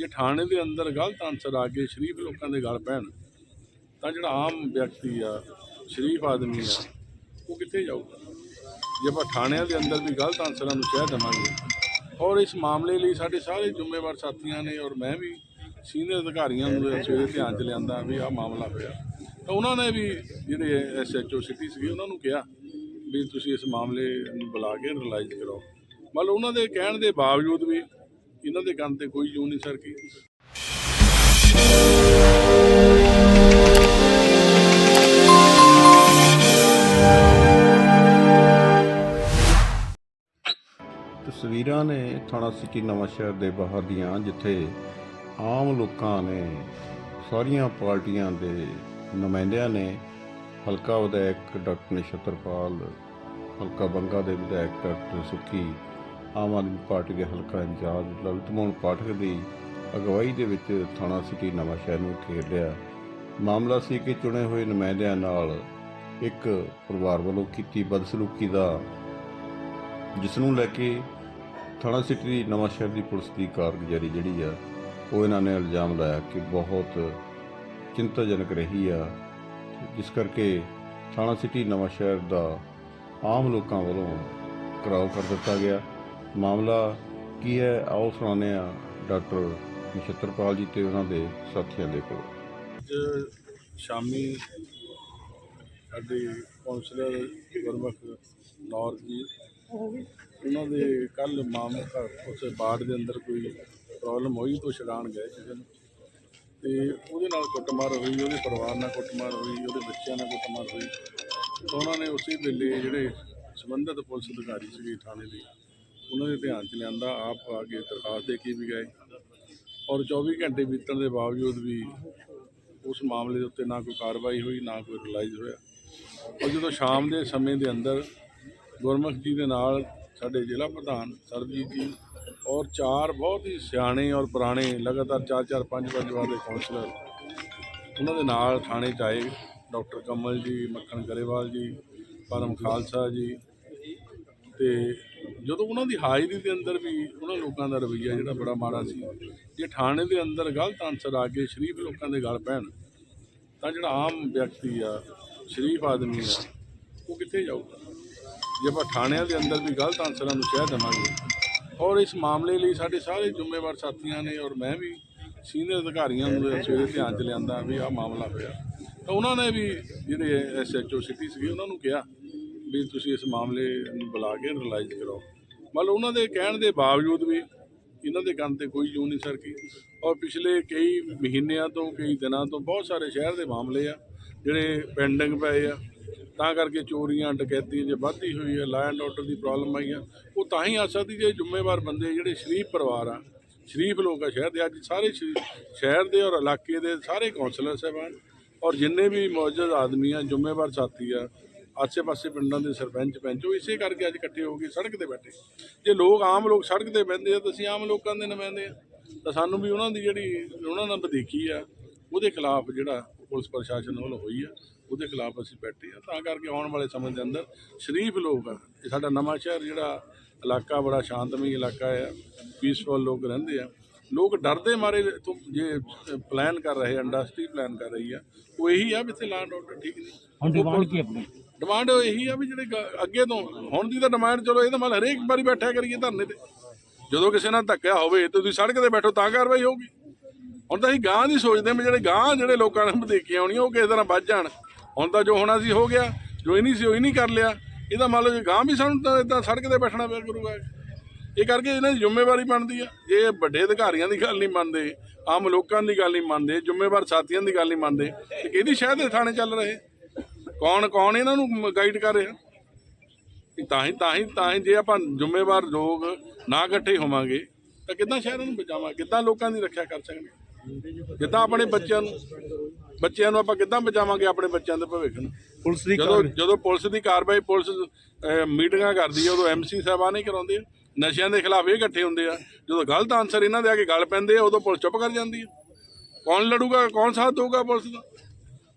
ਜੇ ਥਾਣੇ ਦੇ ਅੰਦਰ ਗਲਤ ਆਨਸਰ ਆ ਕੇ ਸ਼ਰੀਫ ਲੋਕਾਂ ਦੇ ਗਲ ਪੈਣ, ਤਾਂ ਜਿਹੜਾ ਆਮ ਵਿਅਕਤੀ ਆ, ਸ਼ਰੀਫ ਆਦਮੀ ਆ, ਉਹ ਕਿੱਥੇ ਜਾਊਗਾ? ਜੇ ਆਪਾਂ ਥਾਣਿਆਂ ਦੇ ਅੰਦਰ ਵੀ ਗਲਤ ਆਨਸਰਾਂ ਨੂੰ ਸ਼ਹਿ ਦੇਵਾਂਗੇ, ਔਰ ਇਸ ਮਾਮਲੇ ਲਈ ਸਾਡੇ ਸਾਰੇ ਜ਼ਿੰਮੇਵਾਰ ਸਾਥੀਆਂ ਨੇ ਔਰ ਮੈਂ ਵੀ ਸੀਨੀਅਰ ਅਧਿਕਾਰੀਆਂ ਨੂੰ ਸਵੇਰੇ ਧਿਆਨ ਚ ਲਿਆਂਦਾ ਵੀ ਆਹ ਮਾਮਲਾ ਹੋਇਆ। ਤਾਂ ਉਹਨਾਂ ਨੇ ਵੀ ਜਿਹੜੇ ਐਸਐਚਓ ਸਿਟੀ ਸੀਗੇ, ਉਹਨਾਂ ਨੂੰ ਕਿਹਾ ਵੀ ਤੁਸੀਂ ਇਸ ਮਾਮਲੇ ਨੂੰ ਬੁਲਾ ਕੇ ਰਿਲਾਈਜ਼ ਕਰਾਓ। ਮਤਲਬ ਉਹਨਾਂ ਦੇ ਕਹਿਣ ਦੇ ਬਾਵਜੂਦ ਵੀ ਇਹਨਾਂ ਦੇ ਕੰਨ ਤੇ ਕੋਈ ਜੂ ਨਹੀਂ ਸਰਕੀ ਤਸਵੀਰਾਂ ਨੇ ਥਾਣਾ ਸਿਟੀ ਨਵਾਂ ਸ਼ਹਿਰ ਦੇ ਬਾਹਰ ਦੀਆਂ, ਜਿੱਥੇ ਆਮ ਲੋਕਾਂ ਨੇ ਸਾਰੀਆਂ ਪਾਰਟੀਆਂ ਦੇ ਨੁਮਾਇੰਦਿਆਂ ਨੇ ਹਲਕਾ ਵਿਧਾਇਕ ਡਾਕਟਰ ਨਛੱਤਰਪਾਲ, ਹਲਕਾ ਬੰਗਾ ਦੇ ਵਿਧਾਇਕ ਡਾਕਟਰ ਸੁੱਖੀ ਆਮ ਆਦਮੀ ਪਾਰਟੀ ਦੇ ਹਲਕਾ ਇੰਚਾਰਜ ਲਲਿਤ ਮੋਹਨ ਪਾਠਕ ਦੀ ਅਗਵਾਈ ਦੇ ਵਿੱਚ ਥਾਣਾ ਸਿਟੀ ਨਵਾਂ ਸ਼ਹਿਰ ਨੂੰ ਘੇਰ ਲਿਆ। ਮਾਮਲਾ ਸੀ ਕਿ ਚੁਣੇ ਹੋਏ ਨੁਮਾਇੰਦਿਆਂ ਨਾਲ ਇੱਕ ਪਰਿਵਾਰ ਵੱਲੋਂ ਕੀਤੀ ਬਦਸਲੂਕੀ ਦਾ ਜਿਸ ਨੂੰ ਲੈ ਕੇ ਥਾਣਾ ਸਿਟੀ ਨਵਾਂ ਸ਼ਹਿਰ ਦੀ ਪੁਲਿਸ ਦੀ ਕਾਰਗੁਜ਼ਾਰੀ ਜਿਹੜੀ ਆ, ਉਹ ਇਹਨਾਂ ਨੇ ਇਲਜ਼ਾਮ ਲਾਇਆ ਕਿ ਬਹੁਤ ਚਿੰਤਾਜਨਕ ਰਹੀ ਆ। ਜਿਸ ਕਰਕੇ ਥਾਣਾ ਸਿਟੀ ਨਵਾਂ ਸ਼ਹਿਰ ਦਾ ਆਮ ਲੋਕਾਂ ਵੱਲੋਂ ਘਰਾਓ ਕਰ ਦਿੱਤਾ ਗਿਆ। ਮਾਮਲਾ ਕੀ ਹੈ? ਆਓ ਸੁਣਾਉਂਦੇ ਆ ਡਾਕਟਰ ਨਛੱਤਰਪਾਲ ਜੀ ਤੇ ਉਹਨਾਂ ਦੇ ਸਾਥੀਆਂ ਦੇ ਕੋਲ। ਅੱਜ ਸ਼ਾਮੀ ਸਾਡੇ ਕੌਂਸਲਰ ਗੁਰਮੁਖ ਨੌਰ ਜੀ, ਉਹਨਾਂ ਦੇ ਕੱਲ ਮਾਮਲਾ ਉਸ ਬਾੜ ਦੇ ਅੰਦਰ ਕੋਈ ਪ੍ਰੋਬਲਮ ਹੋਈ ਤੋਂ ਛਡਾਣ ਗਏ ਕਿਸੇ ਨੂੰ ਤੇ ਉਹਦੇ ਨਾਲ ਕੁੱਟਮਾਰ ਹੋਈ, ਉਹਦੇ ਪਰਿਵਾਰ ਨਾਲ ਕੁੱਟਮਾਰ ਹੋਈ, ਉਹਦੇ ਬੱਚਿਆਂ ਨਾਲ ਕੁੱਟਮਾਰ ਹੋਈ। ਤਾਂ ਉਹਨਾਂ ਨੇ ਉਸੇ ਵੇਲੇ ਜਿਹੜੇ ਸੰਬੰਧਿਤ ਪੁਲਿਸ ਅਧਿਕਾਰੀ ਸੀਗੇ ਥਾਣੇ ਦੇ ਉਹਨਾਂ ਦੇ ਧਿਆਨ 'ਚ ਲਿਆਂਦਾ, ਆਪ ਆ ਕੇ ਦਰਖਾਸਤ ਦੇ ਕੇ ਵੀ ਗਏ। ਔਰ 24 ਘੰਟੇ ਬੀਤਣ ਦੇ ਬਾਵਜੂਦ ਵੀ ਉਸ ਮਾਮਲੇ ਦੇ ਉੱਤੇ ਨਾ ਕੋਈ ਕਾਰਵਾਈ ਹੋਈ, ਨਾ ਕੋਈ ਰਿਲਾਈਜ਼ ਹੋਇਆ। ਔਰ ਜਦੋਂ ਸ਼ਾਮ ਦੇ ਸਮੇਂ ਦੇ ਅੰਦਰ ਗੁਰਮੁਖ ਜੀ ਦੇ ਨਾਲ ਸਾਡੇ ਜ਼ਿਲ੍ਹਾ ਪ੍ਰਧਾਨ ਸਰਬਜੀਤ ਜੀ ਔਰ ਚਾਰ ਬਹੁਤ ਹੀ ਸਿਆਣੇ ਔਰ ਪੁਰਾਣੇ, ਲਗਾਤਾਰ ਚਾਰ ਚਾਰ, ਪੰਜ ਪੰਜ ਵਾਰ ਦੇ ਕਾਉਂਸਲਰ ਉਹਨਾਂ ਦੇ ਨਾਲ ਥਾਣੇ 'ਚ ਆਏ। ਡਾਕਟਰ ਕਮਲ ਜੀ, ਮੱਖਣ ਗਰੇਵਾਲ ਜੀ, ਪਰਮ ਖਾਲਸਾ ਜੀ ਤੇ ਜਦੋਂ ਉਹਨਾਂ ਦੀ ਹਾਜ਼ਰੀ ਦੇ ਅੰਦਰ ਵੀ ਉਹਨਾਂ ਲੋਕਾਂ ਦਾ ਰਵੱਈਆ ਜਿਹੜਾ ਬੜਾ ਮਾੜਾ ਸੀ, ਜੇ ਥਾਣੇ ਦੇ ਅੰਦਰ ਗਲਤ ਆਨਸਰ ਆ ਕੇ ਸ਼ਰੀਫ ਲੋਕਾਂ ਦੇ ਗਲ ਪੈਣ, ਤਾਂ ਜਿਹੜਾ ਆਮ ਵਿਅਕਤੀ ਆ, ਸ਼ਰੀਫ ਆਦਮੀ ਆ, ਉਹ ਕਿੱਥੇ ਜਾਊਗਾ? ਜੇ ਆਪਾਂ ਥਾਣਿਆਂ ਦੇ ਅੰਦਰ ਵੀ ਗਲਤ ਆਨਸਰਾਂ ਨੂੰ ਕਹਿ ਦੇਵਾਂਗੇ, ਔਰ ਇਸ ਮਾਮਲੇ ਲਈ ਸਾਡੇ ਸਾਰੇ ਜ਼ਿੰਮੇਵਾਰ ਸਾਥੀਆਂ ਨੇ ਔਰ ਮੈਂ ਵੀ ਸੀਨੀਅਰ ਅਧਿਕਾਰੀਆਂ ਨੂੰ ਸਵੇਰੇ ਧਿਆਨ ਚ ਲਿਆਂਦਾ ਵੀ ਆਹ ਮਾਮਲਾ ਹੋਇਆ ਤਾਂ ਉਹਨਾਂ ਨੇ ਵੀ ਜਿਹੜੇ ਐਸਐਚਓ ਸਿਟੀ ਸੀਗੇ, ਉਹਨਾਂ ਨੂੰ ਕਿਹਾ ਵੀ ਤੁਸੀਂ ਇਸ ਮਾਮਲੇ ਨੂੰ ਬੁਲਾ ਕੇ ਰਿਲਾਈਜ਼ ਕਰਾਓ ਮਤਲਬ ਉਹਨਾਂ ਦੇ ਕਹਿਣ ਦੇ ਬਾਵਜੂਦ ਵੀ ਇਹਨਾਂ ਦੇ ਕੰਨ ਤੇ ਕੋਈ ਜੂ ਨਹੀਂ ਸਰਕੀ। ਔਰ ਪਿਛਲੇ ਕਈ ਮਹੀਨਿਆਂ ਤੋਂ, ਕਈ ਦਿਨਾਂ ਤੋਂ ਬਹੁਤ ਸਾਰੇ ਸ਼ਹਿਰ ਦੇ ਮਾਮਲੇ ਆ, ਜਿਹੜੇ ਪੈਂਡਿੰਗ ਪਏ ਆ। ਤਾਂ ਕਰਕੇ ਚੋਰੀਆਂ, ਡਕੈਤੀਆਂ ਜੇ ਵੱਧਦੀ ਹੋਈ ਹੈ ਲਾਅ ਐਂਡ ਆਰਡਰ ਦੀ ਪ੍ਰੋਬਲਮ ਆਈ ਆ। ਉਹ ਤਾਂ ਹੀ ਆ ਸਕਦੀ ਜੇ ਜ਼ਿੰਮੇਵਾਰ ਬੰਦੇ ਜਿਹੜੇ ਸ਼ਰੀਫ ਪਰਿਵਾਰ ਆ, ਸ਼ਰੀਫ ਲੋਕ ਆ ਸ਼ਹਿਰ ਦੇ। ਅੱਜ ਸਾਰੇ ਸ਼ਰੀ- ਸ਼ਹਿਰ ਦੇ ਔਰ ਇਲਾਕੇ ਦੇ ਸਾਰੇ ਕੌਂਸਲਰ ਸਾਹਿਬਾਨ ਔਰ ਜਿੰਨੇ ਵੀ ਮੌਜੂਦ ਆਦਮੀ ਆ, ਜ਼ਿੰਮੇਵਾਰ ਸਾਥੀ ਆ ਆਸੇ-ਪਾਸੇ ਪਿੰਡਾਂ ਦੇ ਸਰਪੰਚ ਪੰਚ, ਉਹ ਇਸੇ ਕਰਕੇ ਅੱਜ ਇਕੱਠੇ ਹੋ ਕੇ ਸੜਕ ਤੇ ਬੈਠੇ। ਜੇ ਲੋਕ ਆਮ ਲੋਕ ਸੜਕ ਤੇ ਬਹਿੰਦੇ ਆ, ਤਾਂ ਅਸੀਂ ਆਮ ਲੋਕਾਂ ਦੇ ਨੁਮਾਇੰਦੇ ਆ। ਤਾਂ ਸਾਨੂੰ ਵੀ ਉਹਨਾਂ ਦੀ ਜਿਹੜੀ, ਉਹਨਾਂ ਨਾਲ ਵਧੀਕੀ ਆ, ਉਹਦੇ ਖਿਲਾਫ ਜਿਹੜਾ ਪੁਲਿਸ ਪ੍ਰਸ਼ਾਸਨ ਵੱਲੋਂ ਹੋਈ ਆ, ਉਹਦੇ ਖਿਲਾਫ ਅਸੀਂ ਬੈਠੇ ਆ। ਤਾਂ ਕਰਕੇ ਆਉਣ ਵਾਲੇ ਸਮੇਂ ਦੇ ਅੰਦਰ ਸ਼ਰੀਫ ਲੋਕ ਆ। ਇਹ ਸਾਡਾ ਨਵਾਂ ਸ਼ਹਿਰ ਜਿਹੜਾ ਇਲਾਕਾ ਬੜਾ ਸ਼ਾਂਤਮਈ ਇਲਾਕਾ ਆ ਪੀਸਫੁਲ ਲੋਕ ਰਹਿੰਦੇ ਆ। ਲੋਕ ਡਰਦੇ ਮਾਰੇ ਤੋਂ ਜੇ ਪਲਾਨ ਕਰ ਰਹੇ ਇੰਡਸਟਰੀ ਪਲਾਨ ਕਰ ਰਹੀ ਆ, ਉਹ ਇਹੀ ਆ ਵੀ ਇੱਥੇ ਲਾਂਡ ਆਰਡਰ ਠੀਕ ਨਹੀਂ। ਹੁਣ ਡਿਮਾਂਡ ਕੀ ਆਪਣੀ? ਡਿਮਾਂਡ ਇਹੀ ਆ ਵੀ ਜਿਹੜੇ ਗ- ਅੱਗੇ ਤੋਂ, ਹੁਣ ਦੀ ਤਾਂ ਡਿਮਾਂਡ ਚਲੋ, ਇਹ ਤਾਂ ਮਤਲਬ ਹਰੇਕ ਵਾਰੀ ਬੈਠਿਆ ਕਰੀਏ ਧਰਨੇ ਤੇ। ਜਦੋਂ ਕਿਸੇ ਨਾਲ ਧੱਕਿਆ ਹੋਵੇ, ਤੇ ਤੁਸੀਂ ਸੜਕ ਤੇ ਬੈਠੋ, ਤਾਂ ਕਾਰਵਾਈ ਹੋਊਗੀ। ਹੁਣ ਤਾਂ ਅਸੀਂ ਗਾਂ ਦੀ ਸੋਚਦੇ ਹਾਂ ਵੀ ਜਿਹੜੇ ਗਾਂ ਜਿਹੜੇ ਲੋਕਾਂ ਨੇ ਵਧੇਕੀਆਂ ਆਉਣੀਆਂ ਉਹ ਕਿਸੇ ਤਰ੍ਹਾਂ ਵੱਜ ਜਾਣ। ਹੁਣ ਤਾਂ ਜੋ ਹੋਣਾ ਸੀ, ਹੋ ਗਿਆ। ਜੋ ਇਹ ਨਹੀਂ ਸੀ, ਉਹ ਹੀ ਨਹੀਂ ਕਰ ਲਿਆ। ਇਹਦਾ ਮੰਨ ਲਓ ਜੇ ਗਾਂ ਵੀ ਸਾਨੂੰ ਤਾਂ ਇਦਾਂ ਸੜਕ ਤੇ ਬੈਠਣਾ ਪਿਆ ਕਰੂਗਾ ਇਹ ਕਰਕੇ ਇਹਨਾਂ ਦੀ ਜ਼ਿੰਮੇਵਾਰੀ ਬਣਦੀ ਆ। ਜੇ ਇਹ ਵੱਡੇ ਅਧਿਕਾਰੀਆਂ ਦੀ ਗੱਲ ਨਹੀਂ ਮੰਨਦੇ, ਆਮ ਲੋਕਾਂ ਦੀ ਗੱਲ ਨਹੀਂ ਮੰਨਦੇ, ਜ਼ਿੰਮੇਵਾਰ ਸਾਥੀਆਂ ਦੀ ਗੱਲ ਨਹੀਂ ਮੰਨਦੇ, ਤੇ ਕਿਹਦੀ ਸ਼ਹਿਰ ਦੇ ਥਾਣੇ ਚੱਲ ਰਹੇ? ਕੌਣ ਕੌਣ ਇਹਨਾਂ ਨੂੰ ਗਾਈਡ ਕਰ ਰਿਹਾ? ਤਾਂ ਹੀ ਤਾਂ ਹੀ ਤਾਂ ਹੀ ਜੇ ਆਪਾਂ ਜ਼ਿੰਮੇਵਾਰ ਲੋਕ ਨਾ ਇਕੱਠੇ ਹੋਵਾਂਗੇ ਤਾਂ ਕਿੱਦਾਂ ਸ਼ਹਿਰਾਂ ਨੂੰ ਬਚਾਵਾਂ ਕਿੱਦਾਂ ਲੋਕਾਂ ਦੀ ਰੱਖਿਆ ਕਰ ਸਕਦੇ ਕਿੱਦਾਂ ਆਪਣੇ ਬੱਚਿਆਂ ਨੂੰ ਬੱਚਿਆਂ ਨੂੰ ਆਪਾਂ ਕਿੱਦਾਂ ਬਚਾਵਾਂਗੇ ਆਪਣੇ ਬੱਚਿਆਂ ਦੇ ਭਵਿੱਖ ਨੂੰ? ਪੁਲਿਸ ਦੀ ਜਦੋਂ ਜਦੋਂ ਪੁਲਿਸ ਦੀ ਕਾਰਵਾਈ ਪੁਲਿਸ ਮੀਟਿੰਗਾਂ ਕਰਦੀ ਹੈ ਉਦੋਂ ਐਮਸੀ ਸਾਹਿਬਾਨ ਹੀ ਕਰਾਉਂਦੇ ਆ। ਨਸ਼ਿਆਂ ਦੇ ਖਿਲਾਫ ਇਹ ਇਕੱਠੇ ਹੁੰਦੇ ਆ। ਜਦੋਂ ਗਲਤ ਆਨਸਰ ਇਹਨਾਂ ਦੇ ਆ ਕੇ ਗੱਲ ਪੈਂਦੇ ਆ ਉਦੋਂ ਪੁਲਿਸ ਚੁੱਪ ਕਰ ਜਾਂਦੀ ਹੈ ਕੌਣ ਲੜੂਗਾ ਕੌਣ ਸਾਥ ਦੇਊਗਾ ਪੁਲਿਸ ਦਾ?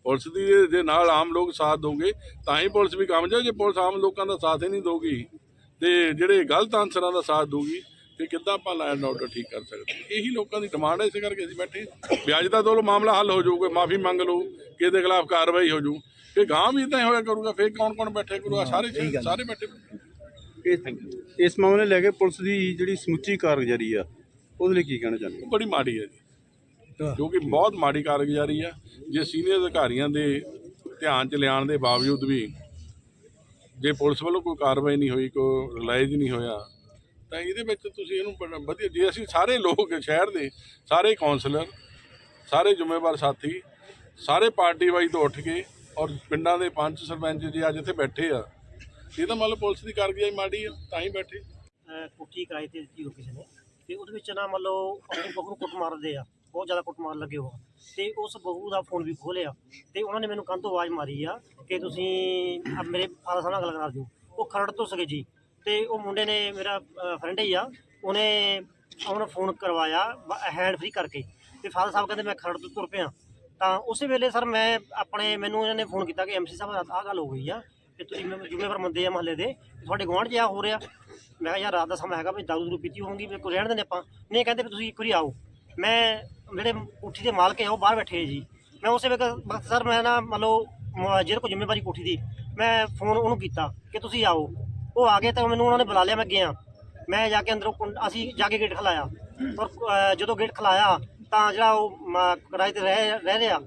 ਪੁਲਿਸ ਦੀ ਜੇ- ਨਾਲ ਆਮ ਲੋਕ ਸਾਥ ਦੋਗੇ ਤਾਂ ਹੀ ਪੁਲਿਸ ਵੀ ਕਾਮਯਾਬ ਜੇ ਪੁਲਿਸ ਆਮ ਲੋਕਾਂ ਦਾ ਸਾਥ ਹੀ ਨਹੀਂ ਦੋਗੀ। ਤੇ ਜਿਹੜੇ ਗਲਤ ਆਨਸਰਾਂ ਦਾ ਸਾਥ ਦੋਗੀ ਕਿ ਕਿੱਦਾਂ ਆਪਾਂ ਲੈਂਡ ਆਰਡਰ ਠੀਕ ਕਰ ਸਕਦੇ ਇਹੀ ਲੋਕਾਂ ਦੀ ਡਿਮਾਂਡ ਹੈ ਇਸੇ ਕਰਕੇ ਅਸੀਂ ਬੈਠੇ। ਵਿਆਜ ਦਾ ਦੋ ਮਾਮਲਾ ਹੱਲ ਹੋ ਜਾਊਗਾ ਮਾਫੀ ਮੰਗ ਲਓ ਕਿਸੇ ਦੇ ਖਿਲਾਫ ਕਾਰਵਾਈ ਹੋ ਜਾਊ। ਇਹ ਗਾਂ ਵੀ ਇਦਾਂ ਹੀ ਹੋਇਆ ਕਰੂਗਾ ਫੇਰ ਕੌਣ ਕੌਣ ਬੈਠੇ ਕਰੂਗਾ ਸਾਰੇ ਸਾਰੇ ਬੈਠੇ ਇਸ ਇਸ ਮਾਮਲੇ ਨੂੰ ਲੈ ਕੇ ਪੁਲਿਸ ਦੀ ਜਿਹੜੀ ਸਮੁੱਚੀ ਕਾਰਗੁਜ਼ਾਰੀ ਆ ਉਹਦੇ ਲਈ ਕੀ ਕਹਿਣਾ ਚਾਹੁੰਦੇ ਉਹ ਬੜੀ ਮਾੜੀ ਹੈ ਜੀ। ਜੋ ਕਿ ਬਹੁਤ ਮਾੜੀ ਕਾਰਗੁਜ਼ਾਰੀ ਆ। ਜੇ ਸੀਨੀਅਰ ਅਧਿਕਾਰੀਆਂ ਦੇ ਧਿਆਨ ਚ ਲਿਆਉਣ ਦੇ ਬਾਵਜੂਦ ਵੀ ਜੇ ਪੁਲਿਸ ਵੱਲੋਂ ਕੋਈ ਕਾਰਵਾਈ ਨਹੀਂ ਹੋਈ, ਕੋਈ ਰਿਲਾਈਜ਼ ਨਹੀਂ ਹੋਇਆ, ਤਾਂ ਇਹਦੇ ਵਿੱਚ ਤੁਸੀਂ ਇਹਨੂੰ ਵਧੀਆ, ਜੇ ਅਸੀਂ ਸਾਰੇ ਲੋਕ ਸ਼ਹਿਰ ਦੇ, ਸਾਰੇ ਕਾਉਂਸਲਰ ਸਾਰੇ ਜ਼ਿੰਮੇਵਾਰ ਸਾਥੀ, ਸਾਰੇ ਪਾਰਟੀ ਵਾਈ ਤੋਂ ਉੱਠ ਕੇ ਔਰ ਪਿੰਡਾਂ ਦੇ ਪੰਚ ਸਰਪੰਚ ਜੀ ਅੱਜ ਇੱਥੇ ਬੈਠੇ ਆ, ਇਹ ਤਾਂ ਮਤਲਬ ਪੁਲਿਸ ਦੀ ਕਾਰਗੁਜ਼ਾਰੀ ਮਾੜੀ ਆ, ਤਾਂ ਹੀ ਬੈਠੇ। ਕੋਠੀ ਕਿਰਾਏ ਤੇ ਦਿੱਤੀ ਹੋ ਕਿਸੇ ਨੇ। ਤੇ ਉਹਦੇ ਵਿੱਚ ਨਾ ਮੰਨ ਲਓ ਆਪਣੀ ਬਹੂ ਨੂੰ ਕੁੱਟ ਮਾਰਦੇ ਆ। ਬਹੁਤ ਜ਼ਿਆਦਾ ਕੁੱਟਮਾਰ ਲੱਗੇ ਹੋ ਤੇ ਉਸ ਬਹੂ ਦਾ ਫੋਨ ਵੀ ਖੋਲਿਆ ਤੇ ਉਹਨਾਂ ਨੇ ਮੈਨੂੰ ਕੰਨ ਤੋਂ ਆਵਾਜ਼ ਮਾਰੀ ਆ ਕਿ ਤੁਸੀਂ ਆ ਮੇਰੇ ਫਾਦਰ ਸਾਹਿਬ ਨਾਲ ਗੱਲ ਕਰ ਦਿਓ। ਉਹ ਖਰੜ ਤੋਂ ਸਕੇ ਜੀ ਤੇ ਉਹ ਮੁੰਡੇ ਨੇ ਮੇਰਾ ਫਰੈਂਡ ਹੀ ਆ। ਉਹਨੇ ਉਹਨੂੰ ਫੋਨ ਕਰਵਾਇਆ ਹੈਂਡ ਫ੍ਰੀ ਕਰਕੇ। ਤੇ ਫਾਦਰ ਸਾਹਿਬ ਕਹਿੰਦੇ ਮੈਂ ਖਰੜ ਤੋਂ ਤੁਰ ਪਿਆ। ਤਾਂ ਉਸੇ ਵੇਲੇ ਸਰ ਮੈਂ ਆਪਣੇ, ਮੈਨੂੰ ਇਹਨਾਂ ਨੇ ਫੋਨ ਕੀਤਾ ਕਿ ਐਮਸੀ ਸਾਹਿਬ, ਆਹ ਗੱਲ ਹੋ ਗਈ ਆ ਕਿ ਤੁਸੀਂ ਮੈਨੂੰ ਜ਼ਿੰਮੇਵਾਰ ਬੰਦੇ ਆ ਮਹੱਲੇ ਦੇ, ਤੁਹਾਡੇ ਗੁਆਂਢ 'ਚ ਹੋ ਰਿਹਾ। ਮੈਂ ਕਿਹਾ ਯਾਰ ਰਾਤ ਦਾ ਸਮਾਂ ਹੈਗਾ, ਵੀ ਦਾਰੂ ਦੂਰੂ ਪੀਤੀ ਹੋਊਗੀ, ਮੇਰੇ ਕੋਲ ਰਹਿਣ ਦਿੰਦੇ ਆਪਾਂ। ਨਹੀਂ, ਕਹਿੰਦੇ ਵੀ ਤੁਸੀਂ ਇੱਕ ਵਾਰੀ ਆਓ। ਮੈਂ ਜਿਹੜੇ ਕੋਠੀ ਦੇ ਮਾਲਕ ਹੈ ਉਹ ਬਾਹਰ ਬੈਠੇ ਆ ਜੀ। ਮੈਂ ਉਸੇ ਵਕਤ ਸਰ ਮੈਂ ਨਾ ਮੰਨ ਲਓ ਮ- ਜਿਹਦੇ ਕੋਲ ਜ਼ਿੰਮੇਵਾਰੀ ਕੋਠੀ ਦੀ ਮੈਂ ਫੋਨ ਉਹਨੂੰ ਕੀਤਾ ਕਿ ਤੁਸੀਂ ਆਓ। ਉਹ ਆ ਗਏ ਤਾਂ ਮੈਨੂੰ ਉਹਨਾਂ ਨੇ ਬੁਲਾ ਲਿਆ ਮੈਂ ਗਿਆ। ਮੈਂ ਜਾ ਕੇ ਅੰਦਰੋਂ ਕੁੰ- ਅਸੀਂ ਜਾ ਕੇ ਗੇਟ ਖਲਾਇਆ। ਔਰ ਅ, ਜਦੋਂ ਗੇਟ ਖਲਾਇਆ ਤਾਂ ਜਿਹੜਾ ਉਹ ਮ- ਕਿਰਾਏ ਤੇ ਰਹਿ ਰਹਿ ਰਿਹਾ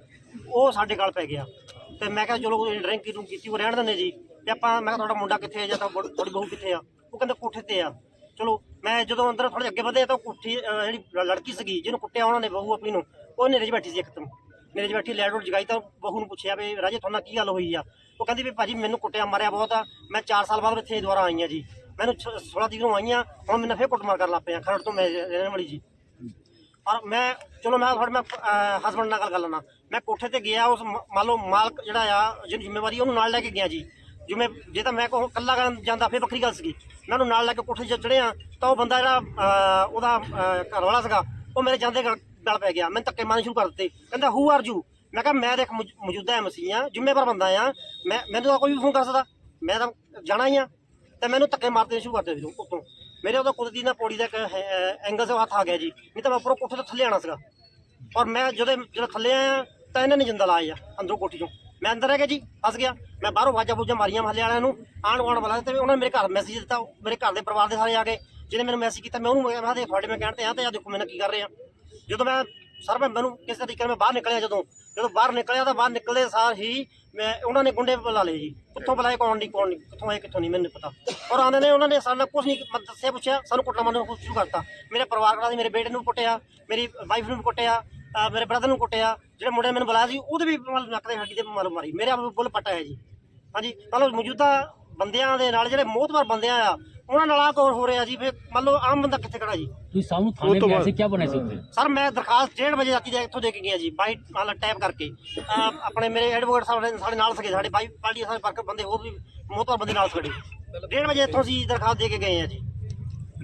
ਉਹ ਸਾਡੇ ਗਲ ਪੈ ਗਿਆ। ਤੇ ਮੈਂ ਕਿਹਾ ਚਲੋ ਡਰਿੰਕ ਕੀਤੀ ਉਹ ਰਹਿਣ ਦਿੰਦੇ ਜੀ। ਤੇ ਆਪਾਂ ਮੈਂ ਕਿਹਾ ਤੁਹਾਡਾ ਮੁੰਡਾ ਕਿੱਥੇ ਹੈ ਜਾਂ ਤਾਂ ਤੁਹਾਡੀ ਬਹੂ ਕਿੱਥੇ ਆ? ਉਹ ਕਹਿੰਦੇ ਕੋਠੇ ਤੇ ਆ। ਚਲੋ ਮੈਂ ਜਦੋਂ ਅੰਦਰ ਥੋੜੇ ਅੱਗੇ ਵਧੇ ਤਾਂ ਕੋਠੀ, ਅਹ, ਜਿਹੜੀ ਲੜਕੀ ਸੀਗੀ, ਜਿਹਨੂੰ ਕੁੱਟਿਆ ਉਹਨਾਂ ਨੇ ਬਹੂ ਆਪਣੀ ਨੂੰ, ਉਹ ਨੇਰੇ 'ਚ ਬੈਠੀ ਸੀ ਇੱਕਦਮ ਨੇਰੇ 'ਚ ਬੈਠੀ ਲੈਟ ਰੋਡ ਜਗਾਈ ਤਾਂ ਬਹੂ ਨੂੰ ਪੁੱਛਿਆ ਵੀ, ਰਾਜੇ ਤੁਹਾਨੂੰ ਕੀ ਗੱਲ ਹੋਈ ਆ? ਉਹ ਕਹਿੰਦੀ ਵੀ, ਭਾਜੀ, ਮੈਨੂੰ ਕੁੱਟਿਆ, ਮਾਰਿਆ ਬਹੁਤ ਆ। ਮੈਂ 4 ਸਾਲ ਬਾਅਦ ਇੱਥੇ ਦੁਬਾਰਾ ਆਈ ਆ ਜੀ। ਮੈਨੂੰ 16 ਤਰੀਕ ਨੂੰ ਆਈਆਂ ਹੁਣ ਮੈਨੂੰ ਫੇਰ ਕੁੱਟਮਾਰ ਕਰਨ ਲੱਗ ਪਿਆ, ਖਰੜ ਤੋਂ ਮੈਂ ਰਹਿਣ ਵਾਲੀ ਜੀ। ਔਰ ਮੈਂ, ਚਲੋ ਮੈਂ ਤੁਹਾਡੇ ਮੈਂ ਹਸਬੰਡ ਨਾਲ ਗੱਲ ਕਰ ਲੈਣਾ ਮੈਂ ਕੋਠੇ ਤੇ ਗਿਆ, ਉਸ ਮ- ਮੰਨ ਲਓ ਮਾਲਕ ਜਿਹੜਾ ਆ, ਜਿਹਨੂੰ ਜ਼ਿੰਮੇਵਾਰੀ ਉਹਨੂੰ ਨਾਲ ਲੈ ਕੇ ਗਿਆ ਜੀ। ਜਿਵੇਂ ਜੇ ਤਾਂ ਮੈਂ ਕੋ ਕੱਲਾ ਕਰਨ ਜਾਂਦਾ ਫਿਰ ਵੱਖਰੀ ਗੱਲ ਸੀਗੀ। ਮੈਂ ਉਹਨੂੰ ਨਾਲ ਲੈ ਕੇ ਕੋਠੇ 'ਚ ਚੜਿਆ ਤਾਂ ਉਹ ਬੰਦਾ ਜਿਹੜਾ ਅਹ, ਉਹਦਾ ਅਹ, ਘਰ ਵਾਲਾ ਸੀਗਾ ਉਹ ਮੇਰੇ ਜਾਂਦੇ ਗਲ ਗਲ ਪੈ ਗਿਆ। ਮੈਂ ਧੱਕੇ ਮਾਰਨੇ ਸ਼ੁਰੂ ਕਰ ਦਿੱਤੇ। ਕਹਿੰਦਾ ਹੂ ਆਰ ਯੂ ਮੈਂ ਕਿਹਾ ਮੈਂ ਦੇਖ ਮੌਜ- ਮੌਜੂਦਾ ਐਮਸੀ ਆ ਜ਼ਿੰਮੇਵਾਰ ਬੰਦਾ ਆ। ਮੈਂ ਮੈਨੂੰ ਤਾਂ ਕੋਈ ਵੀ ਫੋਨ ਕਰ ਸਕਦਾ। ਮੈਂ ਤਾਂ ਜਾਣਾ ਹੀ ਆ। ਤੇ ਮੈਨੂੰ ਧੱਕੇ ਮਾਰਦੇ ਸ਼ੁਰੂ ਕਰ ਦਿੱਤੇ ਵੀਰੋਂ ਉੱਤੋਂ। ਮੇਰੇ ਉਹਦਾ ਕੁਦਰਤੀ ਨਾਲ ਪੌੜੀ ਦਾ ਇੱਕ ਐਂਗਲ ਸੇ ਹੱਥ ਆ ਗਿਆ ਜੀ। ਨਹੀਂ ਤਾਂ ਮੈਂ ਉੱਪਰੋਂ ਕੋਠੇ ਤੋਂ ਥੱਲੇ ਆਣਾ ਸੀਗਾ। ਔਰ ਮੈਂ ਜਦੋਂ ਜਦੋਂ ਥੱਲੇ ਆਇਆ ਤਾਂ ਇਹਨਾਂ ਨੇ ਜਿੰਦਾ ਲਾਇਆ ਅੰਦਰੋਂ ਕੋਠੀ ਚੋਂ। ਮੈਂ ਅੰਦਰ ਰਹਿ ਗਿਆ ਜੀ, ਫਸ ਗਿਆ। ਮੈਂ ਬਾਹਰੋਂ ਵਾਜਾ ਬੂਜਾ ਮਾਰੀਆਂ ਮਹੱਲੇ ਵਾਲਿਆਂ ਨੂੰ। ਆਂਢ ਗੁਆਂਢ ਬੁਲਾਇਆ ਤੇ ਉਹਨਾਂ ਨੇ ਮੇਰੇ ਘਰ ਮੈਸੇਜ ਦਿੱਤਾ। ਮੇਰੇ ਘਰ ਦੇ ਪਰਿਵਾਰ ਦੇ ਸਾਰੇ ਆ ਗਏ। ਜਿਹਨੇ ਮੈਨੂੰ ਮੈਸੇਜ ਕੀਤਾ, ਮੈਂ ਉਹਨੂੰ ਮੈਂ ਕਿਹਾ ਦੇ ਤੁਹਾਡੇ ਮੈਂ ਕਹਿਣ ਤੇ ਆ ਤੇ ਆ ਦੇਖੋ ਮੈਨੂੰ ਕੀ ਕਰ ਰਿਹਾ ਜਦੋਂ ਮੈਂ ਸਰ ਮੈਂ ਮੈਨੂੰ ਕਿਸ ਤਰੀਕੇ ਨਾਲ ਮੈਂ ਬਾਹਰ ਨਿਕਲਿਆ ਜਦੋਂ। ਜਦੋਂ ਬਾਹਰ ਨਿਕਲਿਆ ਤਾਂ ਬਾਹਰ ਨਿਕਲਦੇ ਸਾਰ ਹੀ ਮੈਂ ਉਹਨਾਂ ਨੇ ਗੁੰਡੇ ਬੁਲਾ ਲਏ ਜੀ। ਕਿੱਥੋਂ ਬੁਲਾਏ, ਕੌਣ ਨਹੀਂ ਕੌਣ ਨਹੀਂ ਕਿੱਥੋਂ ਆਏ, ਕਿੱਥੋਂ ਨਹੀਂ ਮੈਨੂੰ ਪਤਾ। ਔਰ ਆਉਂਦੇ ਨੇ ਉਹਨਾਂ ਨੇ ਸਾਨੂੰ ਨਾਲ ਕੁਝ ਨਹੀਂ ਦੱਸਿਆ, ਪੁੱਛਿਆ। ਸਾਨੂੰ ਕੁੱਟਣਾ ਮਾਰਨਾ ਸ਼ੁਰੂ ਕਰਤਾ। ਮੇਰੇ ਪਰਿਵਾਰ ਵਾਲਾ ਦੀ ਮੇਰੇ ਬੇਟੇ ਨੂੰ ਕੁੱਟਿਆ, ਮੇਰੀ ਵਾਈਫ ਨੂੰ ਵੀ ਕੁੱਟਿਆ। ਅਹ ਮੇਰੇ ਬ੍ਰਦਰ ਨੂੰ ਕੁੱਟਿਆ ਜਿਹੜੇ ਮੁੰਡੇ ਮੈਨੂੰ ਬੁਲਾਇਆ ਸੀ ਉਹਦੇ ਵੀ ਮਤਲਬ ਨੱਕ ਦੇ ਹੱਡੀ ਤੇ ਮਾਰ ਮਾਰੀ ਮੇਰੇ ਆਪ ਬੁੱਲ ਪੱਟਾ ਹੈ ਜੀ। ਹਾਂਜੀ ਮਤਲਬ ਮੌਜੂਦਾ ਬੰਦਿਆਂ ਦੇ ਨਾਲ ਜਿਹੜੇ ਮੋਹਤਵਾਰ ਬੰਦਿਆਂ ਆ ਉਹਨਾਂ ਨਾਲ ਆ ਕੌਣ ਹੋ ਰਿਹਾ ਜੀ ਫਿਰ ਮੰਨ ਲਓ ਆਮ ਬੰਦਾ ਕਿੱਥੇ ਖੜਾ ਜੀ? ਤੁਸੀਂ ਸਾਹਮਣੇ ਥਾਣੇ ਗਏ ਸੀ ਕੀ ਬਣਿਆ ਸੀ ਉੱਥੇ? ਸਰ ਮੈਂ ਦਰਖਾਸਤ 1:30 ਵਜੇ ਰਾਤੀ ਦੇ ਇੱਥੋਂ ਦੇ ਕੇ ਗਿਆ ਜੀ ਬਾਈ ਮਤਲਬ ਟੈਪ ਕਰਕੇ। ਆਪਣੇ ਮੇਰੇ ਐਡਵੋਕੇਟ ਸਾਹਿਬ ਨੇ ਸਾਡੇ ਨਾਲ ਸਕੇ ਸਾਡੇ ਬਾਈ ਪਾਰਟੀ ਸਾਰੇ ਵਰਕਰ ਬੰਦੇ ਹੋਰ ਵੀ ਮੋਹਤਵਾਰ ਬੰਦੇ ਨਾਲ ਖੜੇ 1:30 ਵਜੇ ਇੱਥੋਂ ਅਸੀਂ ਦਰਖਾਸਤ ਦੇ ਕੇ ਗਏ ਆ ਜੀ।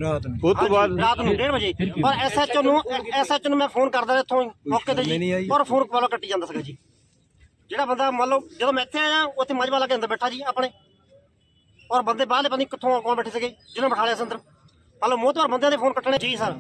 ਰਾਤ ਨੂੰ। ਉਹ ਤੋਂ ਬਾਅਦ ਰਾਤ ਨੂੰ 1:30 ਵਜੇ। ਔਰ ਐਸਐਚਓ ਨੂੰ ਐਸਐਚਓ ਨੂੰ ਮੈਂ ਫੋਨ ਕਰਦਾ ਰਿਹਾ ਇੱਥੋਂ ਹੀ, ਮੌਕੇ ਤੇ ਜੀ। ਔਰ ਫੋਨ ਕਾਲ ਕੱਟੀ ਜਾਂਦਾ ਸੀਗਾ ਜੀ। ਜਿਹੜਾ ਬੰਦਾ ਮੰਨ ਲਓ ਜਦੋਂ ਮੈਂ ਇੱਥੇ ਆਇਆ ਉੱਥੇ ਮਜਬਾ ਲਾ ਕੇ ਅੰਦਰ ਬੈਠਾ ਜੀ ਆਪਣੇ। ਔਰ ਬੰਦੇ ਬਾਹਰਲੇ ਪਤਾ ਨਹੀਂ ਕਿੱਥੋਂ ਕੌਣ ਬੈਠੇ ਸੀਗੇ ਜਿਹਨਾਂ ਬਿਠਾ ਲਿਆ ਸੀ ਅੰਦਰ। ਮੰਨ ਲਓ ਮੋਹਤਵਾਰ ਬੰਦਿਆਂ ਦੇ ਫੋਨ ਕੱਟਣੇ। ਜੀ ਸਰ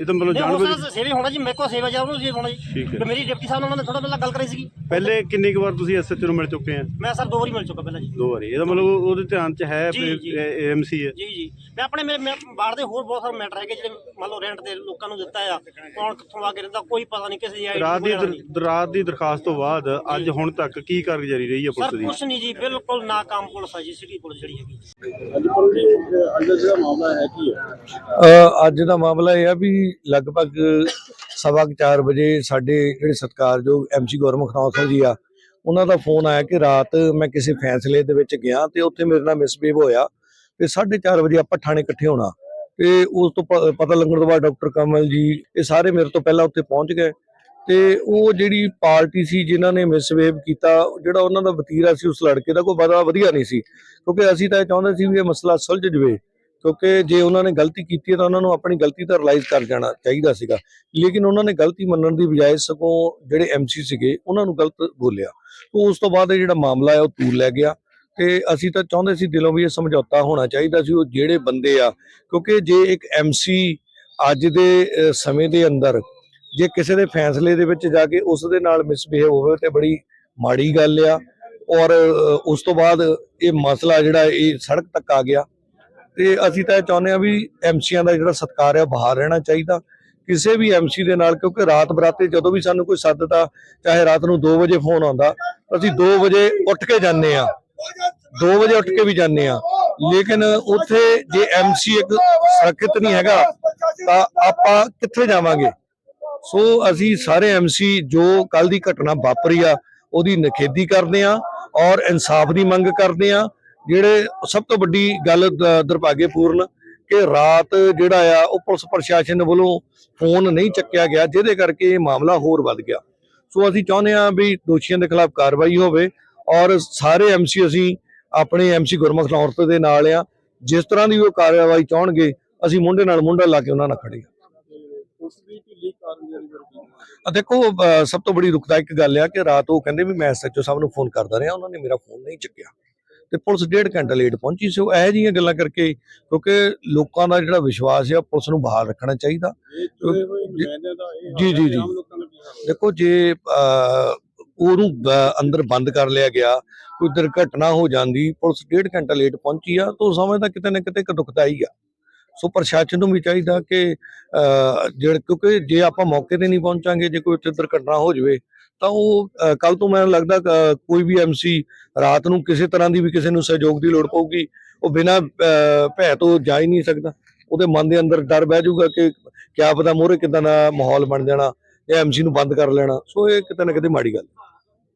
ਇਹ ਤਾਂ ਮਤਲਬ ਜਾਣ ਬੁੱਝ ਸੇਵੇ ਹੋਣਾ ਜੀ ਮੇਰੇ ਕੋਲ ਸੇਵਾ ਜਾ ਉਹਨੂੰ ਸੇਵਾ ਹੋਣਾ ਜੀ। ਠੀਕ ਹੈ। ਤੇ ਮੇਰੀ ਡਿਪਟੀ ਸਾਹਿਬ ਨਾਲ ਉਹਨਾਂ ਨੇ ਥੋੜਾ ਪਹਿਲਾਂ ਗੱਲ ਕਰੀ ਸੀਗੀ। ਪਹਿਲੇ ਕਿੰਨੀ ਕੁ ਵਾਰ ਤੁਸੀਂ ਐਸਐਚਓ ਨੂੰ ਮਿਲ ਚੁੱਕੇ ਆ? ਮੈਂ ਸਰ ਦੋ ਵਾਰੀ ਮਿਲ ਚੁੱਕਾ ਪਹਿਲਾਂ ਜੀ। ਦੋ ਵਾਰੀ। ਇਹਦਾ ਮਤਲਬ ਉਹ- ਉਹਦੇ ਧਿਆਨ 'ਚ ਹੈ ਜੀ, ਜੀ। ਐਮਸੀ ਹੈ। ਜੀ ਜੀ। ਮੈਂ ਆਪਣੇ ਮੇਰੇ ਮੈਂ ਬਾੜ ਦੇ ਹੋਰ ਬਹੁਤ ਸਾਰੇ ਮੈਟਰ ਹੈਗੇ ਜਿਹੜੇ ਮੰਨ ਲਓ ਰੈਂਟ ਤੇ ਲੋਕਾਂ ਨੂੰ ਦਿੱਤਾ ਆ ਕੌਣ ਕਿੱਥੋਂ ਆ ਕੇ ਰਹਿੰਦਾ ਕੋਈ ਪਤਾ ਨਹੀਂ ਕਿਸੇ ਦੀ ਰਾਤ ਦੀ ਦਰ- ਰਾਤ ਦੀ ਦਰਖਾਸਤ ਤੋਂ ਬਾਅਦ ਅੱਜ ਹੁਣ ਤੱਕ ਕੀ ਕਾਰਗੁਜ਼ਾਰੀ ਰਹੀ ਹੈ ਸਰ ਪੁਲਿਸ ਦੀ? ਕੁਛ ਨਹੀਂ ਜੀ ਬਿਲਕੁਲ ਨਾਕਾਮ ਪੁਲਿਸ ਹੈ ਜੀ ਸਿਟੀ ਪੁਲਿਸ ਜਿਹੜੀ ਹੈਗੀ। ਅੱਜ ਦਾ ਮਾਮਲਾ ਹੈ ਕੀ ਹੈ? ਅ, ਅੱਜ ਦਾ ਮਾਮਲਾ ਇਹ ਆ ਵੀ ਲਗਭਗ ਸਵਾ ਕੁ ਵਜੇ ਸਾਡੇ ਜਿਹੜੇ ਸਤਿਕਾਰਯੋਗ ਐਮਸੀ ਗੁਰਮੁਖ ਸਿੰਘ ਜੀ ਆ, ਉਹਨਾਂ ਦਾ ਫੋਨ ਆਇਆ ਕਿ ਰਾਤ ਮੈਂ ਕਿਸੇ ਫੈਸਲੇ ਦੇ ਵਿੱਚ ਗਿਆ ਤੇ ਉੱਥੇ ਮੇਰੇ ਨਾਲ ਮਿਸਬੀਹੇਵ ਹੋਇਆ ਤੇ 4:30 ਵਜੇ ਆਪਾਂ ਥਾਣੇ ਇਕੱਠੇ ਹੋਣਾ ਤੇ ਉਸ ਤੋਂ ਪਤਾ ਲੱਗਣ ਤੋਂ ਬਾਅਦ ਡਾਕਟਰ ਕਮਲ ਜੀ ਇਹ ਸਾਰੇ ਮੇਰੇ ਤੋਂ ਪਹਿਲਾਂ ਉੱਥੇ ਪਹੁੰਚ ਗਏ ਤੇ ਉਹ ਜਿਹੜੀ ਪਾਰਟੀ ਸੀ ਜਿਨ੍ਹਾਂ ਨੇ ਮਿਸਬੀਹੇਵ ਕੀਤਾ, ਜਿਹੜਾ ਉਹਨਾਂ ਦਾ ਵਤੀਰਾ ਸੀ ਉਸ ਲੜਕੇ ਦਾ ਕੋਈ ਬੜਾ ਵਧੀਆ ਨਹੀਂ ਸੀ ਕਿਉਂਕਿ ਅਸੀਂ ਤਾਂ ਇਹ ਚਾਹੁੰਦੇ ਸੀ ਵੀ ਇਹ ਮਸਲਾ ਸੁਲਝ ਜਵੇ। ਕਿਉਂਕਿ ਜੇ ਉਹਨਾਂ ਨੇ ਗਲਤੀ ਕੀਤੀ ਹੈ ਤਾਂ ਉਹਨਾਂ ਨੂੰ ਆਪਣੀ ਗਲਤੀ ਤਾਂ ਰਿਅਲਾਈਜ਼ ਕਰ ਜਾਣਾ ਚਾਹੀਦਾ ਸੀਗਾ। ਲੇਕਿਨ ਉਹਨਾਂ ਨੇ ਗਲਤੀ ਮੰਨਣ ਦੀ ਬਜਾਏ ਸਗੋਂ ਜਿਹੜੇ ਐਮਸੀ ਸੀਗੇ, ਉਹਨਾਂ ਨੂੰ ਗਲਤ ਬੋਲਿਆ। ਤੋਂ ਉਸ ਤੋਂ ਬਾਅਦ ਇਹ ਜਿਹੜਾ ਮਾਮਲਾ ਹੈ, ਉਹ ਤੂਲ ਲੈ ਗਿਆ। ਤੇ ਅਸੀਂ ਤਾਂ ਚਾਹੁੰਦੇ ਸੀ ਦਿਲੋਂ ਵੀ ਇਹ ਸਮਝੌਤਾ ਹੋਣਾ ਚਾਹੀਦਾ ਸੀ, ਉਹ ਜਿਹੜੇ ਬੰਦੇ ਆ, ਕਿਉਂਕਿ ਜੇ ਇੱਕ ਐਮਸੀ ਅੱਜ ਦੇ ਸਮੇਂ ਦੇ ਅੰਦਰ ਜੇ ਕਿਸੇ ਦੇ ਫੈਸਲੇ ਦੇ ਵਿੱਚ ਜਾ ਕੇ ਉਸ ਦੇ ਨਾਲ ਮਿਸਬਿਹੇਵ ਹੋਵੇ, ਤੇ ਬੜੀ ਮਾੜੀ ਗੱਲ ਆ। ਔਰ ਉਸ ਤੋਂ ਬਾਅਦ ਇਹ ਮਸਲਾ ਜਿਹੜਾ, ਇਹ ਸੜਕ ਤੱਕ ਆ ਗਿਆ। ਤੇ ਅਸੀਂ ਤਾਂ ਇਹ ਚਾਹੁੰਦੇ ਆ ਵੀ ਐਮਸੀਆਂ ਦਾ ਜਿਹੜਾ ਸਤਿਕਾਰ ਆ ਬਾਹਰ ਰਹਿਣਾ ਚਾਹੀਦਾ। ਕਿਸੇ ਵੀ ਐਮਸੀ ਦੇ ਨਾਲ, ਕਿਉਂਕਿ ਰਾਤ ਬਰਾਤੇ ਜਦੋਂ ਵੀ ਸਾਨੂੰ ਕੋਈ ਸੱਦਦਾ ਚਾਹੇ ਰਾਤ ਨੂੰ 2 ਵਜੇ ਫੋਨ ਆਉਂਦਾ, ਅਸੀਂ 2 ਵਜੇ ਉੱਠ ਕੇ ਜਾਂਦੇ ਆ 2 ਵਜੇ ਉੱਠ ਕੇ ਵੀ ਜਾਂਦੇ ਆ ਲੇਕਿਨ ਉੱਥੇ ਜੇ ਐਮਸੀ ਇੱਕ ਸੁਰੱਖਿਅਤ ਨਹੀਂ ਹੈਗਾ, ਤਾਂ ਆਪਾਂ ਕਿੱਥੇ ਜਾਵਾਂਗੇ? ਸੋ ਅਸੀਂ ਸਾਰੇ ਐਮਸੀ ਜੋ ਕੱਲ ਦੀ ਘਟਨਾ ਵਾਪਰੀ ਆ, ਉਹਦੀ ਨਿਖੇਧੀ ਕਰਦੇ ਆ ਔਰ ਇਨਸਾਫ ਦੀ ਮੰਗ ਕਰਦੇ ਆ ਜਿਹੜੇ ਸਭ ਤੋਂ ਵੱਡੀ ਗੱਲ ਦ- ਕਿ ਰਾਤ ਜਿਹੜਾ ਆ, ਉਹ ਪੁਲਿਸ ਪ੍ਰਸ਼ਾਸਨ ਵੱਲੋਂ ਫੋਨ ਨਹੀਂ ਚੱਕਿਆ ਗਿਆ, ਜਿਹਦੇ ਕਰਕੇ ਇਹ ਮਾਮਲਾ ਹੋਰ ਵੱਧ ਗਿਆ। ਸੋ ਅਸੀਂ ਚਾਹੁੰਦੇ ਹਾਂ ਵੀ ਦੋਸ਼ੀਆਂ ਦੇ ਖਿਲਾਫ ਕਾਰਵਾਈ ਹੋਵੇ ਔਰ ਸਾਰੇ ਐਮਸੀ, ਅਸੀਂ ਆਪਣੇ ਐਮਸੀ ਗੁਰਮੁਖ ਔਰਤ ਦੇ ਨਾਲ ਆ। ਜਿਸ ਤਰ੍ਹਾਂ ਦੀ ਉਹ ਕਾਰਵਾਈ ਚਾਹਣਗੇ, ਅਸੀਂ ਮੁੰਡੇ ਨਾਲ ਮੁੰਡਾ ਲਾ ਕੇ ਉਹਨਾਂ ਨਾਲ ਖੜੇ ਆ ਦੇਖੋ ਸਭ ਤੋਂ ਬੜੀ ਦੁਖਦਾਇਕ ਗੱਲ ਆ ਕਿ ਰਾਤ ਉਹ ਕਹਿੰਦੇ ਵੀ ਮੈਂ ਐਸਐਚਓ ਸਾਹਿਬ ਨੂੰ ਫੋਨ ਕਰਦਾ ਰਿਹਾ, ਉਹਨਾਂ ਨੇ ਮੇਰਾ ਫੋਨ ਨਹੀਂ ਚੱਕਿਆ। ਤੇ ਪੁਲਿਸ ਡੇਢ ਘੰਟਾ ਲੇਟ ਪਹੁੰਚੀ। ਸੀ ਉਹ ਇਹੋ ਜਿਹੀਆਂ ਗੱਲਾਂ ਕਰਕੇ ਕਿਉਂਕਿ ਲੋਕਾਂ ਦਾ ਜਿਹੜਾ ਵਿਸ਼ਵਾਸ ਆ ਪੁਲਿਸ ਨੂੰ ਬਹਾਲ ਰੱਖਣਾ ਚਾਹੀਦਾ। ਜੀ, ਜੀ, ਜੀ। ਦੇਖੋ ਜੇ ਉਹਨੂੰ ਅੰਦਰ ਬੰਦ ਕਰ ਲਿਆ ਗਿਆ ਕੋਈ ਦੁਰਘਟਨਾ ਹੋ ਜਾਂਦੀ ਪੁਲਿਸ ਡੇਢ ਘੰਟਾ ਲੇਟ ਪਹੁੰਚੀ ਆ ਤਾਂ ਉਹ ਸਮਝਦਾ ਕਿਤੇ ਨਾ ਕਿਤੇ ਇੱਕ ਦੁਖਦਾਈ ਆ। ਸੋ ਪ੍ਰਸ਼ਾਸਨ ਨੂੰ ਵੀ ਚਾਹੀਦਾ ਕਿ ਅਹ, ਕਿਉਂਕਿ ਜੇ ਆਪਾਂ ਮੌਕੇ ਤੇ ਨਹੀਂ ਪਹੁੰਚਾਂਗੇ ਜੇ ਕੋਈ ਉੱਥੇ ਦੁਰਘਟਨਾ ਹੋ ਜਾਵੇ ਤਾਂ ਉਹ ਕੱਲ ਤੋਂ ਮੈਨੂੰ ਲੱਗਦਾ ਕੋਈ ਵੀ ਐਮਸੀ ਰਾਤ ਨੂੰ ਕਿਸੇ ਤਰ੍ਹਾਂ ਦੀ ਵੀ ਕਿਸੇ ਨੂੰ ਸਹਿਯੋਗ ਦੀ ਲੋੜ ਪਊਗੀ ਉਹ ਬਿਨਾਂ ਭੈ ਤੋਂ ਜਾ ਹੀ ਨਹੀਂ ਸਕਦਾ। ਉਹਦੇ ਮਨ ਦੇ ਅੰਦਰ ਡਰ ਬਹਿ ਜਾਊਗਾ ਕਿ ਕਿਆ ਪਤਾ ਮੋਹਰੇ ਕਿਦਾਂ ਦਾ ਮਾਹੌਲ ਬਣ ਜਾਣਾ ਇਹ ਐਮਸੀ ਨੂੰ ਬੰਦ ਕਰ ਲੈਣਾ। ਸੋ ਇਹ ਕਿਤੇ ਨਾ ਕਿਤੇ ਮਾੜੀ ਗੱਲ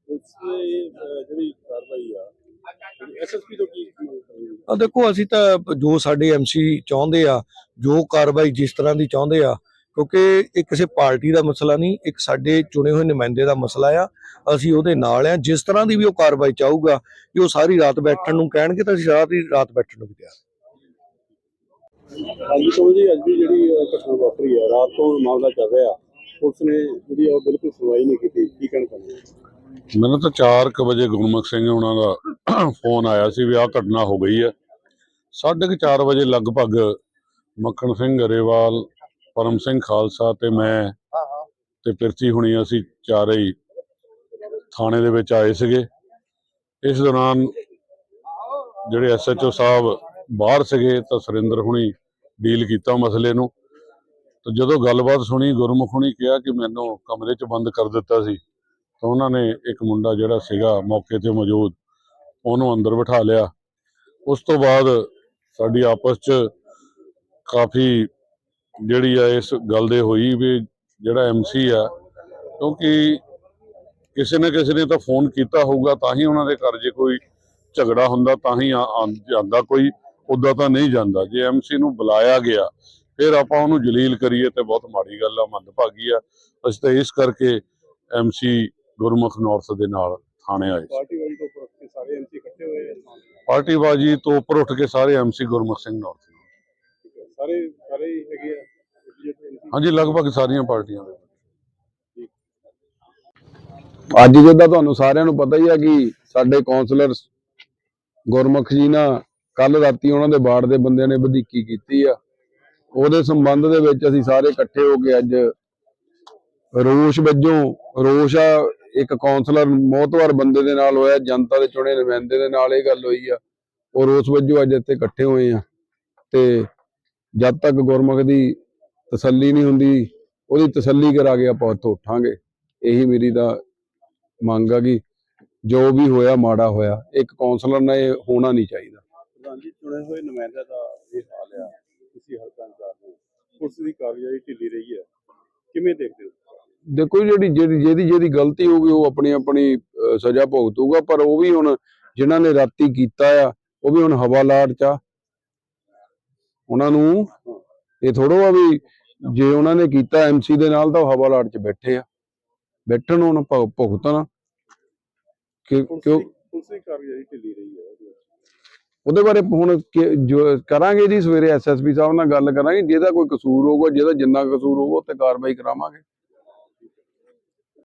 ਜਿਹੜੀ ਕਾਰਵਾਈ ਆ ਐਸਐਸਪੀ ਤੋਂ ਕੀ ਮੰਗ ਕਰੋਗੇ? ਆ ਦੇਖੋ ਅਸੀਂ ਤਾਂ ਜੋ ਸਾਡੇ ਐਮਸੀ ਚਾਹੁੰਦੇ ਆ ਜੋ ਕਾਰਵਾਈ ਜਿਸ ਤਰ੍ਹਾਂ ਦੀ ਚਾਹੁੰਦੇ ਆ ਕਿਉਂਕਿ ਇਹ ਕਿਸੇ ਪਾਰਟੀ ਦਾ ਮਸਲਾ ਨਹੀਂ ਇੱਕ ਸਾਡੇ ਚੁਣੇ ਹੋਏ ਨੁਮਾਇੰਦੇ ਦਾ ਮਸਲਾ ਆ ਅਸੀਂ ਉਹਦੇ ਨਾਲ ਆ ਜਿਸ ਤਰ੍ਹਾਂ ਦੀ ਵੀ ਉਹ ਕਾਰਵਾਈ ਚਾਹੂਗਾ ਕਿ ਉਹ ਸਾਰੀ ਰਾਤ ਬੈਠਣ ਨੂੰ ਕਹਿਣਗੇ ਤਾਂ ਅਸੀਂ ਸਾਰੀ ਰਾਤ ਬੈਠਣ ਨੂੰ ਵੀ ਤਿਆਰ ਹਾਂਜੀ ਤੋਂ ਜੀ ਅੱਜ ਵੀ ਜਿਹੜੀ ਘਟਨਾ ਵਾਪਰੀ ਹੈ ਰਾਤ ਤੋਂ ਮਾਮਲਾ ਚੱਲ ਰਿਹਾ ਪੁਲਿਸ ਨੇ ਜਿਹੜੀ ਆ ਉਹ ਬਿਲਕੁਲ ਸੁਣਵਾਈ ਨਹੀਂ ਕੀਤੀ ਕੀ ਕਹਿਣਾ ਚਾਹੁੰਦੇ? ਮੈਨੂੰ ਤਾਂ 4:00 ਵਜੇ ਗੁਰਮੁਖ ਸਿੰਘ ਉਹਨਾਂ ਦਾ ਫੋਨ ਆਇਆ ਸੀ ਵੀ ਆਹ ਘਟਨਾ ਹੋ ਗਈ ਹੈ 4:30 ਵਜੇ ਲਗਭਗ ਮੱਖਣ ਸਿੰਘ ਗਰੇਵਾਲ ਪਰਮ ਸਿੰਘ ਖਾਲਸਾ ਤੇ ਮੈਂ ਤੇ ਪਿਰਚੀ ਹੁਣੀ ਅਸੀਂ ਚਾਰੇ ਹੀ ਥਾਣੇ ਦੇ ਵਿੱਚ ਆਏ ਸੀਗੇ। ਇਸ ਦੌਰਾਨ ਜਿਹੜੇ ਐਸਐਚਓ ਸਾਹਿਬ ਬਾਹਰ ਸੀਗੇ ਤਾਂ ਸੁਰਿੰਦਰ ਹੁਣੀ ਡੀਲ ਕੀਤਾ ਮਸਲੇ ਨੂੰ। ਤਾਂ ਜਦੋਂ ਗੱਲਬਾਤ ਸੁਣੀ ਗੁਰਮੁਖ ਹੁਣੀ ਕਿਹਾ ਕਿ ਮੈਨੂੰ ਕਮਰੇ 'ਚ ਬੰਦ ਕਰ ਦਿੱਤਾ ਸੀ ਤਾਂ ਉਹਨਾਂ ਨੇ ਇੱਕ ਮੁੰਡਾ ਜਿਹੜਾ ਸੀਗਾ ਮੌਕੇ ਤੇ ਮੌਜੂਦ ਉਹਨੂੰ ਅੰਦਰ ਬਿਠਾ ਲਿਆ। ਉਸ ਤੋਂ ਬਾਅਦ ਸਾਡੀ ਆਪਸ 'ਚ ਕਾਫੀ ਜਿਹੜੀ ਆ ਇਸ ਗੱਲ ਦੇ ਹੋਈ ਵੀ ਜਿਹੜਾ ਐਮਸੀ ਆ ਕਿਉਂਕਿ ਕਿਸੇ ਨਾ ਕਿਸੇ ਨੇ ਤਾਂ ਫੋਨ ਕੀਤਾ ਹੋਊਗਾ ਤਾਂ ਹੀ ਉਹਨਾਂ ਦੇ ਘਰ ਜੇ ਕੋਈ ਝਗੜਾ ਹੁੰਦਾ ਤਾਂ ਹੀ ਜਾਂਦਾ ਕੋਈ ਉਦਾਂ ਤਾਂ ਨਹੀਂ ਜਾਂਦਾ ਜੇ ਐਮਸੀ ਨੂੰ ਬੁਲਾਇਆ ਗਿਆ ਫਿਰ ਆਪਾਂ ਉਹਨੂੰ ਜਲੀਲ ਕਰੀਏ ਤੇ ਬਹੁਤ ਮਾੜੀ ਗੱਲ ਆ ਮੰਦਭਾਗੀ ਆ ਅਸੀਂ ਤਾਂ ਇਸ ਕਰਕੇ ਐਮਸੀ ਗੁਰਮੁਖ ਨਾਰਥ ਦੇ ਨਾਲ ਥਾਣੇ ਆਏ। ਪਾਰਟੀ ਵਾਲੀ ਤੋਂ ਉੱਪਰ ਕੇ ਸਾਰੇ ਐਮਸੀ ਇਕੱਠੇ ਹੋਏ ਆ ਪਾਰਟੀ ਬਾਜੀ ਤੋਂ ਉੱਪਰ ਉੱਠ ਕੇ ਸਾਰੇ ਐਮਸੀ ਗੁਰਮੁਖ ਸਿੰਘ ਨਾਰਥ। ਸਾਰੇ ਸਾਰੇ ਹੀ ਹੈਗੇ ਆ BJP MC? ਹਾਂਜੀ, ਲਗਭਗ ਸਾਰੀਆਂ ਪਾਰਟੀਆਂ ਦੇ ਅੱਜ ਜਿੱਦਾਂ ਤੁਹਾਨੂੰ ਸਾਰਿਆਂ ਨੂੰ ਪਤਾ ਹੀ ਆ ਕਿ ਸਾਡੇ ਕਾਉਂਸਲਰ ਗੁਰਮੁਖ ਜੀ ਨਾ ਕੱਲ ਰਾਤੀ ਉਹਨਾਂ ਦੇ ਬਾੜ ਦੇ ਬੰਦਿਆਂ ਨੇ ਵਧੀਕੀ ਕੀਤੀ ਆ। ਉਹਦੇ ਸੰਬੰਧ ਦੇ ਵਿੱਚ ਅਸੀਂ ਸਾਰੇ ਇਕੱਠੇ ਹੋ ਕੇ ਅੱਜ ਰੋਸ਼ ਵਜੋਂ, ਰੋਸ਼ ਆ, ਇੱਕ ਕਾਉਂਸਲਰ ਮੋਤਵਰ ਬੰਦੇ ਦੇ ਨਾਲ ਹੋਇਆ, ਜਨਤਾ ਦੇ ਚੁਣੇ ਨੁਮਾਇੰਦੇ ਦੇ ਨਾਲ ਇਹ ਗੱਲ ਹੋਈ ਆ। ਉਹ ਰੋਸ ਵਜੋਂ ਅੱਜ ਇੱਥੇ ਇਕੱਠੇ ਹੋਏ ਆ। ਤੇ ਜਦ ਤੱਕ ਗੁਰਮੁਖ ਦੀ ਤਸੱਲੀ ਨਹੀਂ ਹੁੰਦੀ ਉਹਦੀ ਤਸੱਲੀ ਕਰਾ ਕੇ ਆਪਾਂ ਉੱਥੋਂ ਉੱਠਾਂਗੇ। ਇਹੀ ਮੇਰੀ ਦਾ ਮੰਗ ਆ ਕਿ ਜੋ ਵੀ ਹੋਇਆ ਮਾੜਾ ਹੋਇਆ ਇੱਕ ਕਾਉਂਸਲਰ ਨਾਲ ਇਹ ਹੋਣਾ ਨਹੀਂ ਚਾਹੀਦਾ। ਪ੍ਰਧਾਨ ਜੀ ਚੁਣੇ ਹੋਏ ਨੁਮਾਇੰਦਿਆਂ ਦਾ ਇਹ ਹਾਲ ਆ ਤੁਸੀਂ ਹਲਕਾ ਇੰਚਾਰਜ ਹੋ ਪੁਲਿਸ ਦੀ ਕਾਰਗੁਜ਼ਾਰੀ ਢਿੱਲੀ ਰਹੀ ਹੈ। ਕਿਵੇਂ ਦੇਖਦੇ ਹੋ? ਦੇਖੋ ਜਿਹੜੀ ਜਿਹੜੀ ਜਿਹਦੀ ਜਿਹਦੀ ਗਲਤੀ ਹੋਊਗੀ ਉਹ ਆਪਣੀ ਆਪਣੀ ਸਜ਼ਾ ਭੁਗਤੂਗਾ ਪਰ ਉਹ ਵੀ ਹੁਣ ਜਿਨ੍ਹਾਂ ਨੇ ਰਾਤੀ ਕੀਤਾ ਆ ਉਹ ਵੀ ਹੁਣ ਹਵਾਲਾਟ ਚ ਉਹਨਾਂ ਨੂੰ ਇਹ ਥੋੜੋ ਆ ਵੀ ਜੇ ਉਹਨਾਂ ਨੇ ਕੀਤਾ ਐਮਸੀ ਦੇ ਨਾਲ ਤਾਂ ਉਹ ਹਵਾਲਾਟ ਚ ਬੈਠੇ ਆ। ਬੈਠਣ ਭੁ- ਭੁਗਤਣ। ਕਿ ਕਿਉਂ? ਪੁਲਿਸ ਕਾਰਗੁਜ਼ਾਰੀ ਢਿੱਲੀ ਰਹੀ ਹੈ ਉਹਦੇ ਬਾਰੇ ਹੁਣ ਕਰਾਂਗੇ ਜੀ ਸਵੇਰੇ ਐਸਐਸਪੀ ਸਾਹਿਬ ਨਾਲ ਗੱਲ ਕਰਾਂਗੇ। ਜਿਹਦਾ ਕੋਈ ਕਸੂਰ ਹੋਊਗਾ ਜਿਹਦਾ ਜਿੰਨਾ ਕਸੂਰ ਹੋਊਗਾ ਉਹ ਤੇ ਕਾਰਵਾਈ ਕਰਾਵਾਂਗੇ।